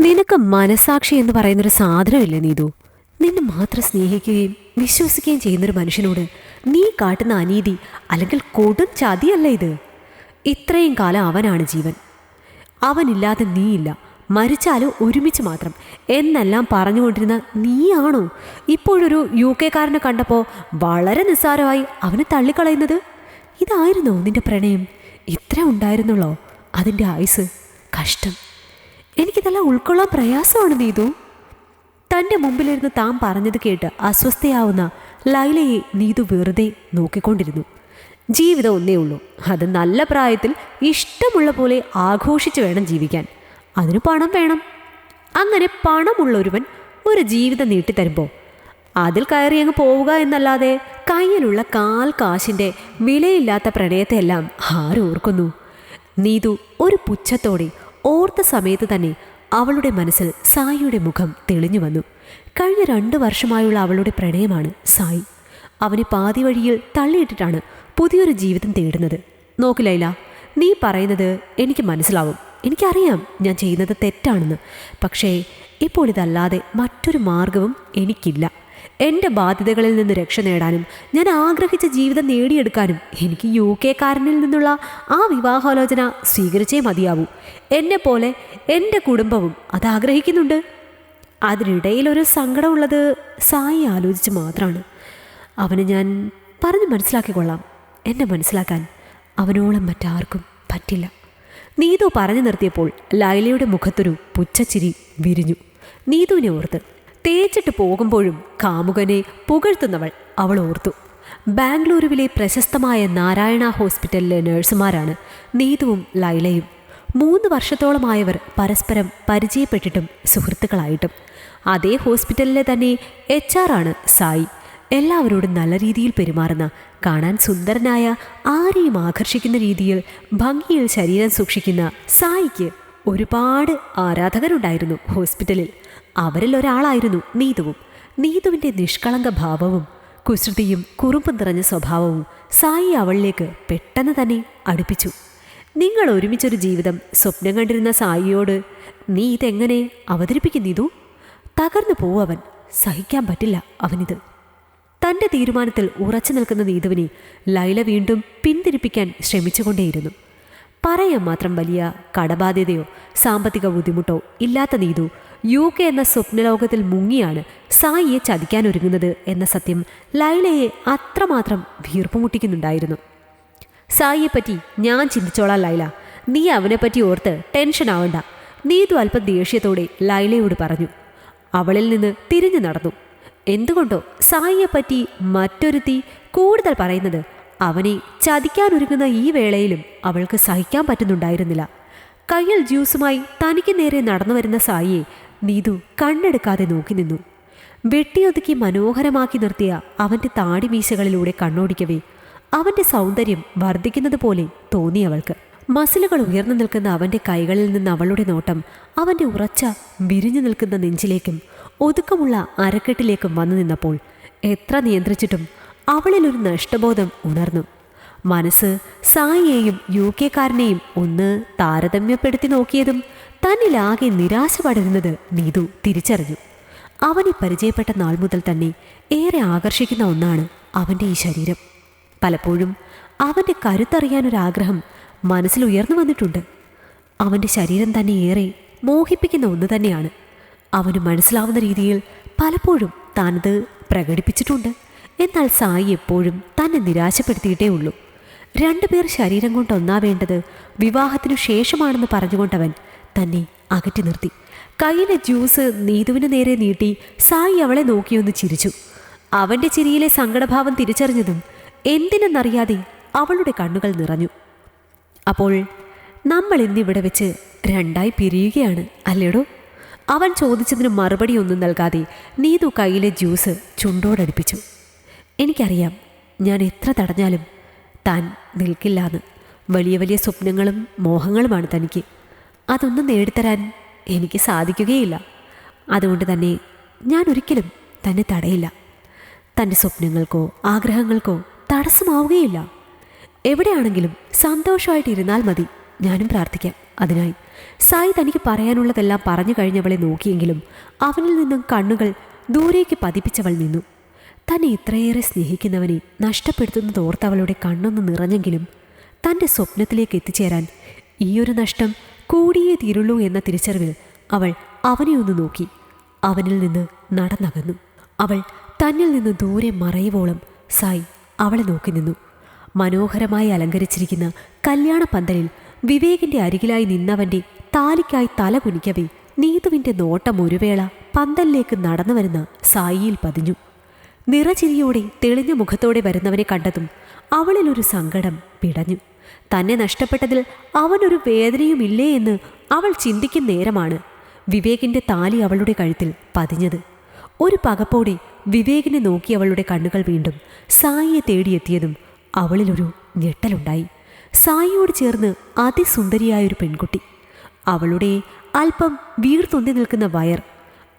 നിനക്ക് മനസാക്ഷി എന്ന് പറയുന്നൊരു സാധനമില്ല നീതു. നിന്നെ മാത്രം സ്നേഹിക്കുകയും വിശ്വസിക്കുകയും ചെയ്യുന്നൊരു മനുഷ്യനോട് നീ കാട്ടുന്ന അനീതി അല്ലെങ്കിൽ കൊടും ചതിയല്ല ഇത്. ഇത്രയും കാലം അവനാണ് ജീവൻ. അവനില്ലാതെ നീയില്ല. മരിച്ചാലും ഒരുമിച്ച് മാത്രം. എന്നെല്ലാം പറഞ്ഞുകൊണ്ടിരുന്ന നീയാണോ? ഇപ്പോഴൊരു യു കെക്കാരനെ കണ്ടപ്പോൾ വളരെ നിസ്സാരമായി അവനെ തള്ളിക്കളയുന്നത്. ഇതായിരുന്നോ നിന്റെ പ്രണയം? ഇത്ര ഉണ്ടായിരുന്നുള്ളോ? അതിന്റെ ആയുസ് കഷ്ടം. എനിക്കിതെല്ലാം ഉൾക്കൊള്ളാൻ പ്രയാസമാണ് നീതു. തന്റെ മുമ്പിലിരുന്ന് താൻ പറഞ്ഞത് കേട്ട് അസ്വസ്ഥയാവുന്ന ലൈലയെ നീതു വെറുതെ നോക്കിക്കൊണ്ടിരുന്നു. ജീവിതം ഒന്നേ ഉള്ളൂ. അത് നല്ല പ്രായത്തിൽ ഇഷ്ടമുള്ള പോലെ ആഘോഷിച്ച് വേണം ജീവിക്കാൻ. അതിന് പണം വേണം. അങ്ങനെ പണമുള്ളൊരുവൻ ഒരു ജീവിതം നീട്ടിത്തരുമ്പോൾ അതിൽ കയറി അങ്ങ് പോവുക എന്നല്ലാതെ കയ്യിലുള്ള കാൽ കാശിന്റെ വിലയില്ലാത്ത പ്രണയത്തെയെല്ലാം ആരോർക്കുന്നു നീതു ഒരു പുച്ഛത്തോടെ ഓർത്ത സമയത്ത് തന്നെ അവളുടെ മനസ്സിൽ സായിയുടെ മുഖം തെളിഞ്ഞു വന്നു. കഴിഞ്ഞ രണ്ടു വർഷമായുള്ള അവളുടെ പ്രണയമാണ് സായി. അവനെ പാതി വഴിയിൽ തള്ളിയിട്ടിട്ടാണ് പുതിയൊരു ജീവിതം തേടുന്നത്. നോക്ക് ലൈല നീ പറയുന്നത് എനിക്ക് മനസ്സിലാവും. എനിക്കറിയാം ഞാൻ ചെയ്യുന്നത് തെറ്റാണെന്ന്. പക്ഷേ ഇപ്പോൾ ഇതല്ലാതെ മറ്റൊരു മാർഗവും എനിക്കില്ല. എന്റെ ബാധ്യതകളിൽ നിന്ന് രക്ഷ നേടാനും ഞാൻ ആഗ്രഹിച്ച ജീവിതം നേടിയെടുക്കാനും എനിക്ക് യു കെക്കാരനിൽ നിന്നുള്ള ആ വിവാഹാലോചന സ്വീകരിച്ചേ മതിയാവൂ. എന്നെ പോലെ എന്റെ കുടുംബവും അത് ആഗ്രഹിക്കുന്നുണ്ട്. അതിനിടയിൽ ഒരു സങ്കടമുള്ളത് സായി ആലോചിച്ച് മാത്രമാണ് അവന് ഞാൻ പറഞ്ഞു മനസ്സിലാക്കിക്കൊള്ളാം. എന്നെ മനസ്സിലാക്കാൻ അവനോളം മറ്റാർക്കും പറ്റില്ല. നീതു പറഞ്ഞു നിർത്തിയപ്പോൾ ലൈലയുടെ മുഖത്തൊരു പുച്ഛച്ചിരി വിരിഞ്ഞു. നീതുവിനെ ഓർത്ത് തേച്ചിട്ട് പോകുമ്പോഴും കാമുകനെ പുകഴ്ത്തുന്നവൾ അവൾ ഓർത്തു. ബാംഗ്ലൂരുവിലെ പ്രശസ്തമായ നാരായണ ഹോസ്പിറ്റലിലെ നഴ്സുമാരാണ് നീതുവും ലൈലയും. മൂന്ന് വർഷത്തോളമായവർ പരസ്പരം പരിചയപ്പെട്ടിട്ടും സുഹൃത്തുക്കളായിട്ടും. അതേ ഹോസ്പിറ്റലിലെ തന്നെ എച്ച് ആർ ആണ് സായി. എല്ലാവരോടും നല്ല രീതിയിൽ പെരുമാറുന്ന കാണാൻ സുന്ദരനായ ആരെയും ആകർഷിക്കുന്ന രീതിയിൽ ഭംഗിയിൽ ശരീരം സൂക്ഷിക്കുന്ന സായിക്ക് ഒരുപാട് ആരാധകരുണ്ടായിരുന്നു ഹോസ്പിറ്റലിൽ. അവരിൽ ഒരാളായിരുന്നു നീതുവും. നീതുവിന്റെ നിഷ്കളങ്ക ഭാവവും കുസൃതിയും കുറുമ്പും നിറഞ്ഞ സ്വഭാവവും സായി അവളിലേക്ക് പെട്ടെന്ന് തന്നെ അടുപ്പിച്ചു. നിങ്ങൾ ഒരുമിച്ചൊരു ജീവിതം സ്വപ്നം കണ്ടിരുന്ന സായിയോട് നീ ഇതെങ്ങനെ അവതരിപ്പിക്കും നീതു? തകർന്നു പോവവൻ സഹിക്കാൻ പറ്റില്ല അവനിത്. തന്റെ തീരുമാനത്തിൽ ഉറച്ചു നിൽക്കുന്ന നീതുവിനെ ലൈല വീണ്ടും പിന്തിരിപ്പിക്കാൻ ശ്രമിച്ചുകൊണ്ടേയിരുന്നു. പറയാൻ മാത്രം വലിയ കടബാധ്യതയോ സാമ്പത്തിക ബുദ്ധിമുട്ടോ ഇല്ലാത്ത നീതു യു കെ എന്ന സ്വപ്നലോകത്തിൽ മുങ്ങിയാണ് സായിയെ ചതിക്കാനൊരുങ്ങുന്നത് എന്ന സത്യം ലൈലയെ അത്രമാത്രം വീർപ്പുമുട്ടിക്കുന്നുണ്ടായിരുന്നു. സായിയെപ്പറ്റി ഞാൻ ചിന്തിച്ചോളാം ലൈല. നീ അവനെപ്പറ്റി ഓർത്ത് ടെൻഷൻ ആവണ്ട. നീതു അല്പം ദേഷ്യത്തോടെ ലൈലയോട് പറഞ്ഞു. അവളിൽ നിന്ന് തിരിഞ്ഞു നടന്നു. എന്തുകൊണ്ടോ സായിയെപ്പറ്റി മറ്റൊരുത്തി കൂടുതൽ പറയുന്നത് അവനെ ചതിക്കാനൊരുങ്ങുന്ന ഈ വേളയിലും അവൾക്ക് സഹിക്കാൻ പറ്റുന്നുണ്ടായിരുന്നില്ല. കയ്യിൽ ജ്യൂസുമായി തനിക്ക് നേരെ നടന്നു വരുന്ന സായിയെ നീതു കണ്ണെടുക്കാതെ നോക്കി നിന്നു. വെട്ടിയൊതുക്കി മനോഹരമാക്കി നിർത്തിയ അവന്റെ താടിമീശകളിലൂടെ കണ്ണോടിക്കവേ അവന്റെ സൗന്ദര്യം വർദ്ധിക്കുന്നത് പോലെ തോന്നി അവൾക്ക്. മസിലുകൾ ഉയർന്നു നിൽക്കുന്ന അവന്റെ കൈകളിൽ നിന്ന് അവളുടെ നോട്ടം അവന്റെ ഉറച്ച വിരിഞ്ഞു നിൽക്കുന്ന നെഞ്ചിലേക്കും ഒതുക്കമുള്ള അരക്കെട്ടിലേക്കും വന്നു നിന്നപ്പോൾ എത്ര നിയന്ത്രിച്ചിട്ടും അവളിലൊരു നഷ്ടബോധം ഉണർന്നു. മനസ്സ് സായിയെയും യു കെക്കാരനെയും ഒന്ന് താരതമ്യപ്പെടുത്തി നോക്കിയതും തന്നിലാകെ നിരാശ പടരുന്നത് നീതു തിരിച്ചറിഞ്ഞു. അവനെ പരിചയപ്പെട്ട നാൾ മുതൽ തന്നെ ഏറെ ആകർഷിക്കുന്ന ഒന്നാണ് അവന്റെ ഈ ശരീരം. പലപ്പോഴും അവന്റെ കരുത്തറിയാനൊരാഗ്രഹം മനസ്സിൽ ഉയർന്നു വന്നിട്ടുണ്ട്. അവന്റെ ശരീരം തന്നെ ഏറെ മോഹിപ്പിക്കുന്ന ഒന്ന് തന്നെയാണ്. അവന് മനസ്സിലാവുന്ന രീതിയിൽ പലപ്പോഴും താനത് പ്രകടിപ്പിച്ചിട്ടുണ്ട്. എന്നാൽ സായി എപ്പോഴും തന്നെ നിരാശപ്പെടുത്തിയിട്ടേ ഉള്ളൂ. രണ്ടുപേർ ശരീരം കൊണ്ട് ഒന്നാവേണ്ടത് വിവാഹത്തിനു ശേഷമാണെന്ന് പറഞ്ഞുകൊണ്ടവൻ തന്നെ അകറ്റി നിർത്തി. കയ്യിലെ ജ്യൂസ് നീതുവിന് നേരെ നീട്ടി സായി അവളെ നോക്കിയൊന്ന് ചിരിച്ചു. അവന്റെ ചിരിയിലെ സങ്കടഭാവം തിരിച്ചറിഞ്ഞതും എന്തിനെന്നറിയാതെ അവളുടെ കണ്ണുകൾ നിറഞ്ഞു. അപ്പോൾ നമ്മൾ ഇന്നിവിടെ വെച്ച് രണ്ടായി പിരിയുകയാണ് അല്ലേടോ? അവൻ ചോദിച്ചതിന് മറുപടി ഒന്നും നൽകാതെ നീതു കയ്യിലെ ജ്യൂസ് ചുണ്ടോടടുപ്പിച്ചു. എനിക്കറിയാം ഞാൻ എത്ര തടഞ്ഞാലും താൻ നിൽക്കില്ലാന്ന്. വലിയ വലിയ സ്വപ്നങ്ങളും മോഹങ്ങളുമാണ് തനിക്ക്. അതൊന്നും നേടിത്തരാൻ എനിക്ക് സാധിക്കുകയില്ല. അതുകൊണ്ട് തന്നെ ഞാൻ ഒരിക്കലും തന്നെ തടയില്ല. തന്റെ സ്വപ്നങ്ങൾക്കോ ആഗ്രഹങ്ങൾക്കോ തടസ്സമാവുകയില്ല. എവിടെയാണെങ്കിലും സന്തോഷമായിട്ട് ഇരുന്നാൽ മതി. ഞാനും പ്രാർത്ഥിക്കാം. അതിനായി സായി തനിക്ക് പറയാനുള്ളതെല്ലാം പറഞ്ഞു കഴിഞ്ഞവളെ നോക്കിയെങ്കിലും അവനിൽ നിന്നും കണ്ണുകൾ ദൂരേക്ക് പതിപ്പിച്ചവൾ നിന്നു. തന്നെ ഇത്രയേറെ സ്നേഹിക്കുന്നവനെ നഷ്ടപ്പെടുത്തുന്നത് ഓർത്തവളുടെ കണ്ണൊന്ന് നിറഞ്ഞെങ്കിലും തന്റെ സ്വപ്നത്തിലേക്ക് എത്തിച്ചേരാൻ ഈയൊരു നഷ്ടം കൂടിയേ തീരുള്ളൂ എന്ന തിരിച്ചറിവിൽ അവൾ അവനെ ഒന്ന് നോക്കി. അവനിൽ നിന്ന് നടന്നകന്നു. അവൾ തന്നിൽ നിന്ന് ദൂരെ മറയുവോളം സായി അവളെ നോക്കി നിന്നു. മനോഹരമായി അലങ്കരിച്ചിരിക്കുന്ന കല്യാണ പന്തലിൽ വിവേകിന്റെ അരികിലായി നിന്നവന്റെ താലിക്കായി തല കുനിക്കവേ നീതുവിന്റെ നോട്ടം ഒരുവേള പന്തലിലേക്ക് നടന്നു വരുന്ന സായിയിൽ പതിഞ്ഞു. നിറചിരിയോടെ തെളിഞ്ഞ മുഖത്തോടെ വരുന്നവനെ കണ്ടതും അവളിലൊരു സങ്കടം പിടഞ്ഞു. തന്നെ നഷ്ടപ്പെട്ടതിൽ അവനൊരു വേദനയുമില്ലേ എന്ന് അവൾ ചിന്തിക്കുന്ന നേരമാണ്. വിവേകിന്റെ താലി അവളുടെ കഴുത്തിൽ പതിഞ്ഞത്. ഒരു പകപ്പോടെ വിവേകിനെ നോക്കി അവളുടെ കണ്ണുകൾ വീണ്ടും സായിയെ തേടിയെത്തിയതും അവളിലൊരു ഞെട്ടലുണ്ടായി. സായിയോട് ചേർന്ന് അതിസുന്ദരിയായൊരു പെൺകുട്ടി. അവളുടെ അല്പം വീർതൊന്തി നിൽക്കുന്ന വയർ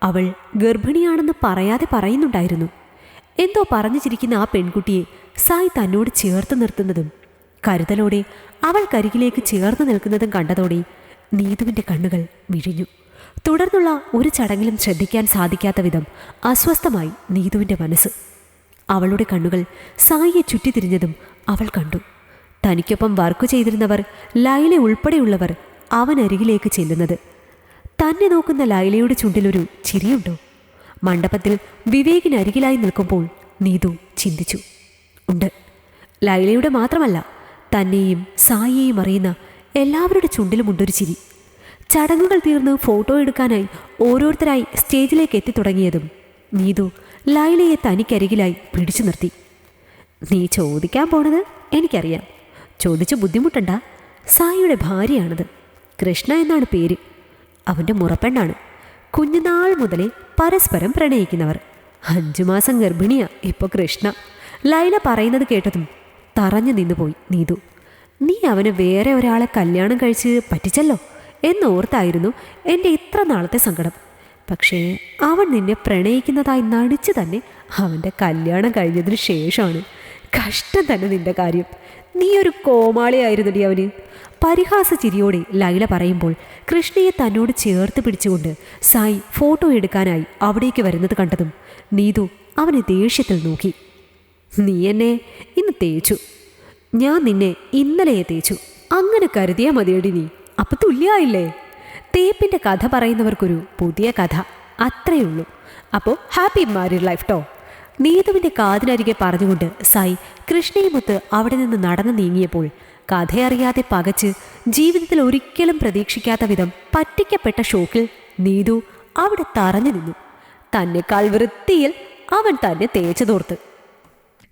അവൾ ഗർഭിണിയാണെന്ന് പറയാതെ പറയുന്നുണ്ടായിരുന്നു. എന്തോ പറഞ്ഞു ചിരിക്കുന്ന ആ പെൺകുട്ടിയെ സായി തന്നോട് ചേർത്ത് നിർത്തുന്നതും കരുതലോടെ അവൾ കരികിലേക്ക് ചേർന്ന് നിൽക്കുന്നതും കണ്ടതോടെ നീതുവിന്റെ കണ്ണുകൾ വിഴിഞ്ഞു. തുടർന്നുള്ള ഒരു ചടങ്ങിലും ശ്രദ്ധിക്കാൻ സാധിക്കാത്ത വിധം അസ്വസ്ഥമായി നീതുവിന്റെ മനസ്സ്. അവളുടെ കണ്ണുകൾ സായിയെ ചുറ്റിത്തിരിഞ്ഞതും അവൾ കണ്ടു. തനിക്കൊപ്പം വർക്ക് ചെയ്തിരുന്നവർ ലൈല ഉൾപ്പെടെയുള്ളവർ അവനരികിലേക്ക് ചെല്ലുന്നത്. തന്നെ നോക്കുന്ന ലൈലയുടെ ചുണ്ടിലൊരു ചിരിയുണ്ടോ? മണ്ഡപത്തിൽ വിവേകിനരികിലായി നിൽക്കുമ്പോൾ നീതു ചിന്തിച്ചു. ഉണ്ട്. ലൈലയുടെ മാത്രമല്ല തന്നെയും സായിയെയും അറിയുന്ന എല്ലാവരുടെ ചുണ്ടിലും ചുണ്ടിലുമുണ്ടൊരു ചിരി. ചടങ്ങുകൾ തീർന്ന് ഫോട്ടോ എടുക്കാനായി ഓരോരുത്തരായി സ്റ്റേജിലേക്ക് എത്തി തുടങ്ങിയതും നീതു ലൈലയെ തനിക്കരികിലായി പിടിച്ചു നിർത്തി. നീ ചോദിക്കാൻ പോണത് എനിക്കറിയാം. ചോദിച്ചു ബുദ്ധിമുട്ടണ്ട. സായിയുടെ ഭാര്യയാണത്. കൃഷ്ണ എന്നാണ് പേര്. അവന്റെ മുറപ്പെണ്ണാണ്. കുഞ്ഞുനാൾ മുതലേ പരസ്പരം പ്രണയിക്കുന്നവർ. അഞ്ചു മാസം ഗർഭിണിയാ ഇപ്പോൾ കൃഷ്ണ. ലൈല പറയുന്നത് കേട്ടതും തറഞ്ഞു നിന്നുപോയി നീതു. നീ അവന് വേറെ ഒരാളെ കല്യാണം കഴിച്ച് പറ്റിച്ചല്ലോ? എന്നോർത്തായിരുന്നു എന്റെ ഇത്ര നാളത്തെ സങ്കടം. പക്ഷേ അവൻ നിന്നെ പ്രണയിക്കുന്നതായി നടിച്ചു തന്നെ അവന്റെ കല്യാണം കഴിഞ്ഞതിന് ശേഷമാണ്. കഷ്ടം തന്നെ നിന്റെ കാര്യം. നീ ഒരു കോമാളിയായിരുന്നുടി അവന്. പരിഹാസ ചിരിയോടെ ലൈല പറയുമ്പോൾ കൃഷ്ണയെ തന്നോട് ചേർത്ത് പിടിച്ചുകൊണ്ട് സായി ഫോട്ടോ എടുക്കാനായി അവിടേക്ക് വരുന്നത് കണ്ടതും നീതു അവനെ ദേഷ്യത്തിൽ നോക്കി. നീ എന്നെ ഇന്ന് തേച്ചു. ഞാൻ നിന്നെ ഇന്നലെയെ തേച്ചു. അങ്ങനെ കരുതിയാൽ മതിയടി നീ. അപ്പം തുല്യായില്ലേ? തേപ്പിന്റെ കഥ പറയുന്നവർക്കൊരു പുതിയ കഥ. അത്രയേ ഉള്ളൂ. അപ്പോൾ ഹാപ്പി മാരീഡ് ലൈഫ് ടോ നീതുവിന്റെ കാതിനരികെ പറഞ്ഞുകൊണ്ട് സായി കൃഷ്ണയുമൊത്ത് അവിടെ നിന്ന് നടന്നു നീങ്ങിയപ്പോൾ കഥയറിയാതെ പകച്ച് ജീവിതത്തിൽ ഒരിക്കലും പ്രതീക്ഷിക്കാത്ത വിധം പറ്റിക്കപ്പെട്ട ഷോക്കിൽ നീതു അവിടെ തറഞ്ഞു നിന്നു. തന്നെക്കാൾ വൃത്തിയിൽ അവൻ തന്നെ തേച്ചതോർത്ത്